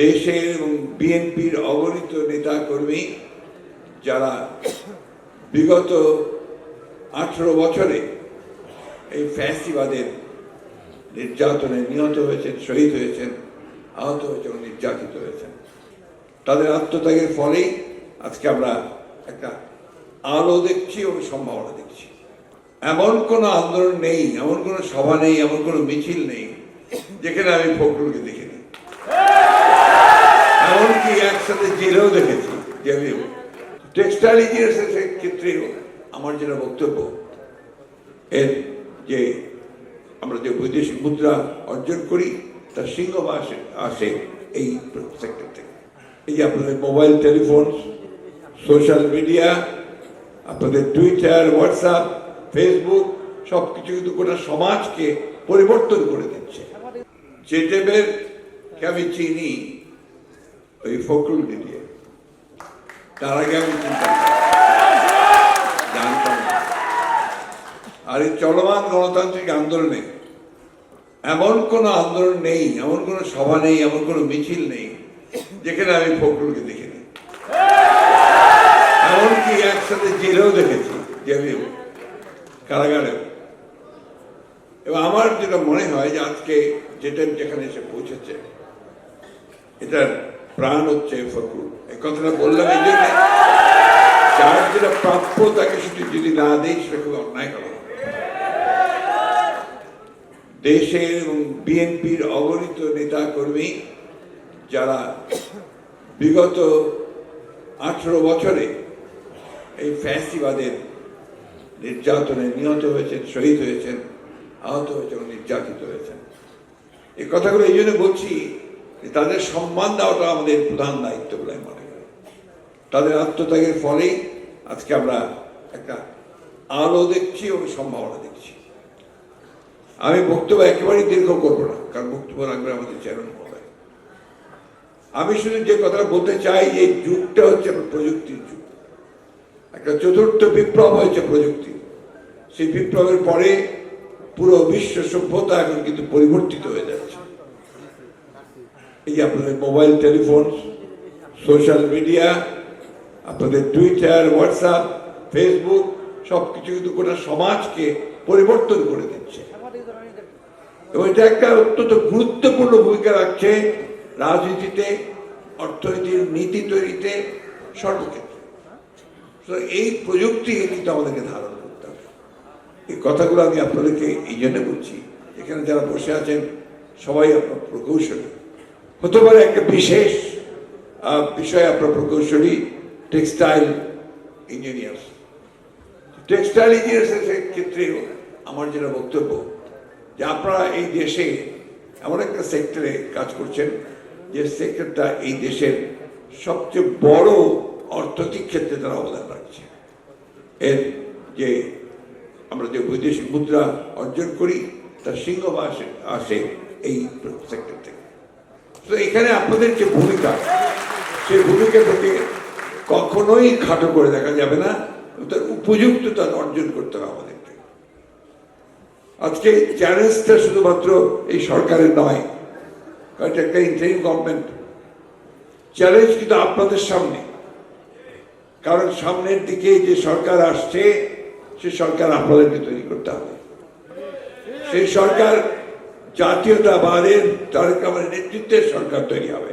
দেশের এবং বিএনপির অগণিত নেতা কর্মী যারা বিগত আঠেরো বছরে এই ফ্যাসিবাদের নির্যাতনে নিহত হয়েছেন, শহীদ হয়েছেন, আহত হয়েছেন নির্যাতিত হয়েছেন। তাদের আত্মত্যাগের ফলেই আজকে আমরা একটা আলো দেখছি এবং সম্ভাবনা দেখছি। এমন কোনো আন্দোলন নেই, এমন কোনো সভা নেই, এমন কোনো মিছিল নেই, যেখানে আমি ফখরুলকে দেখিনি এমনকি জেলেও দেখেছি জেলেও টেক্সটাইল ইঞ্জিনিয়ার্সের ক্ষেত্রেও আমার যেটা বক্তব্য, এর যে আমরা যে বৈদেশিক মুদ্রা অর্জন করি তার সিংহভাগ আসে এই সেক্টর থেকে। এই যে আপনাদের মোবাইল টেলিফোন সোশ্যাল মিডিয়া আপনাদের টুইটার হোয়াটসঅ্যাপ ফেসবুক সব কিছু কিন্তু গোটা সমাজকে পরিবর্তন করে দিচ্ছে। চেটেবের কে আমি চিনি ওই ফখরুলকে দিয়ে তার আগে আমি আর এই চলমান গণতান্ত্রিক আন্দোলনে এমন কোনো আন্দোলন নেই, এমন কোনো সভা নেই, এমন কোনো মিছিল নেই, যেখানে আমি ফখরুলকে দেখিনি। এমনকি একসাথে জেলেও দেখেছি, জেলেও, কারাগারেও। এবং আমার যেটা মনে হয় যে আজকে যেটা যেখানে এসে পৌঁছেছে, এটার প্রাণ হচ্ছে ফখরুল। এই কথাটা বললাম এই জন্য। যার যেটা প্রাপ্য তাকে শুধু যদি না দেয় সেটা খুব অন্যায় করা দেশের এবং বিএনপির অগণিত নেতা কর্মী যারা বিগত আঠেরো বছরে এই ফ্যাসিবাদের নির্যাতনে নিহত হয়েছেন, শহীদ হয়েছেন, আহত হয়েছেন নির্যাতিত হয়েছেন। এই কথাগুলো এই জন্য বলছি তাদের সম্মান দেওয়াটা আমাদের প্রধান দায়িত্ব বলে মনে করি। তাদের আত্মত্যাগের ফলেই আজকে আমরা একটা আলো দেখছি এবং সম্ভাবনা দেখছি। আমি বক্তব্য একেবারেই দীর্ঘ করব না, কারণ বক্তব্য রাখবে আমাদের চেয়ারম্যান মহোদয়। আমি শুধু যে কথাটা বলতে চাই যে যুগটা হচ্ছে প্রযুক্তির যুগ। একটা চতুর্থ বিপ্লব হয়েছে প্রযুক্তি। সেই বিপ্লবের পরে পুরো বিশ্ব সভ্যতা এখন কিন্তু পরিবর্তিত হয়ে যাচ্ছে। এই আপনাদের মোবাইল টেলিফোন সোশ্যাল মিডিয়া আপনাদের টুইটার হোয়াটসঅ্যাপ ফেসবুক সব কিছু কিন্তু গোটা সমাজকে পরিবর্তন করে দিচ্ছে। এবং এটা একটা অত্যন্ত গুরুত্বপূর্ণ ভূমিকা রাখছে রাজনীতিতে, অর্থনীতির নীতি তৈরিতে, সর্বক্ষেত্রে। তো এই প্রযুক্তি কিন্তু আমাদেরকে ধারণ করতে হবে। এই কথাগুলো আমি আপনাদেরকে এই জন্য বলছি, এখানে যারা বসে আছেন, সবাই আপনার প্রকৌশলী। হতে পারে একটা বিশেষ বিষয় আপনার প্রকৌশলী টেক্সটাইল ইঞ্জিনিয়ার্স টেক্সটাইল ইঞ্জিনিয়ার্সের ক্ষেত্রেও আমার যেটা বক্তব্য, যে আপনারা এই দেশে এমন একটা সেক্টরে কাজ করছেন, যে সেক্টরটা এই দেশের সবচেয়ে বড় অর্থনৈতিক ক্ষেত্রে তারা অবদান রাখছে। এর যে আমরা যে বৈদেশিক মুদ্রা অর্জন করি তার সিংহভাগ আসে আসে এই সেক্টর থেকে। তো এখানে আপনাদের যে ভূমিকা, সেই ভূমিকা ভূমিকাটাকে কখনোই খাটো করে দেখা যাবে না। তার উপযুক্ততা অর্জন করতে হবে আমাদেরকে। আজকে চ্যালেঞ্জটা শুধুমাত্র এই সরকারের নয়, কারণ এটা একটা ইন্টারিম গভর্নমেন্ট চ্যালেঞ্জ কিন্তু আপনাদের সামনে। কারণ সামনের দিকে যে সরকার আসছে, সে সরকার আপনাদেরকে তৈরি করতে হবে। সেই সরকার জাতীয়তাবাদের তারেক রহমানের নেতৃত্বের সরকার তৈরি হবে।